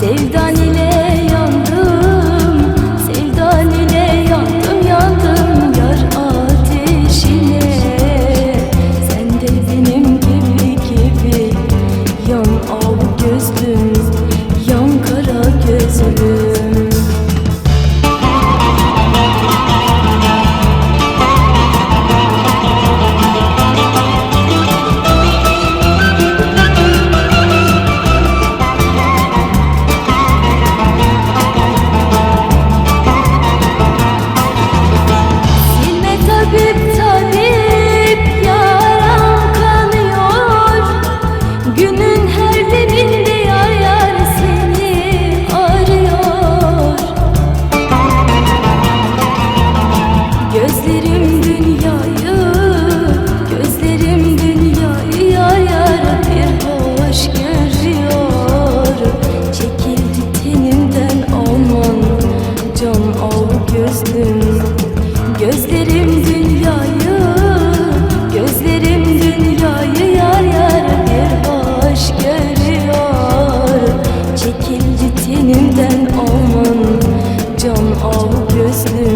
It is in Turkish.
Sevdan ile yandım Sevdan ile yandım yandım Yar ateşine. Sen de benim gibi gibi Yan av gözlüm Yan kara gözlüm. sen aman Can al gözlüm.